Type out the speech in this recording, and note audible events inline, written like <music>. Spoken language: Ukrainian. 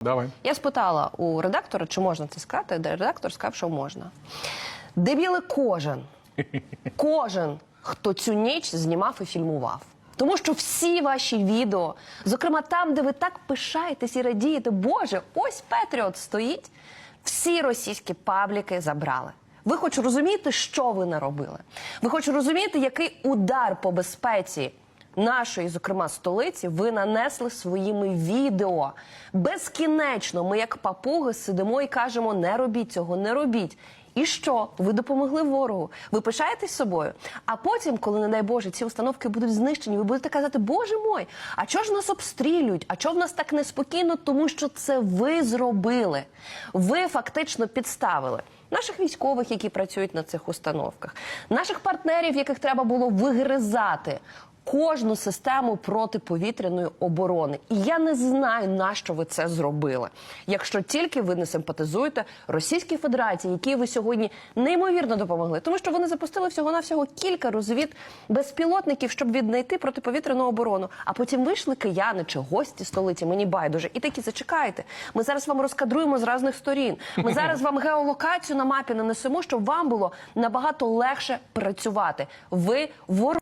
Давай. Я спитала у редактора, чи можна це сказати, де редактор сказав, що можна. Дебіли кожен, <laughs> кожен, хто цю ніч знімав і фільмував. Тому що всі ваші відео, зокрема там, де ви так пишаєтесь і радієте, Боже, ось Петріот стоїть, всі російські пабліки забрали. Ви хоч розумієте, що ви наробили? Ви хоч розумієте, який удар по безпеці нашої, зокрема, столиці, ви нанесли своїми відео. Безкінечно ми, як папуги, сидимо і кажемо: не робіть цього, не робіть. І що? Ви допомогли ворогу? Ви пишаєтесь собою? А потім, коли, не дай Боже, ці установки будуть знищені, ви будете казати, Боже мой, а чого ж нас обстрілюють? А чого в нас так неспокійно? Тому що це ви зробили. Ви фактично підставили наших військових, які працюють на цих установках, наших партнерів, яких треба було вигризати. Кожну систему протиповітряної оборони, і я не знаю, на що ви це зробили. Якщо тільки ви не симпатизуєте Російській Федерації, якій ви сьогодні неймовірно допомогли, тому що вони запустили всього навсього кілька розвід безпілотників, щоб віднайти протиповітряну оборону. А потім вийшли кияни чи гості столиці. Мені байдуже, і такі зачекайте. Ми зараз вам розкадруємо з різних сторін. Ми зараз вам геолокацію на мапі нанесемо, щоб вам було набагато легше працювати. Ви ворог.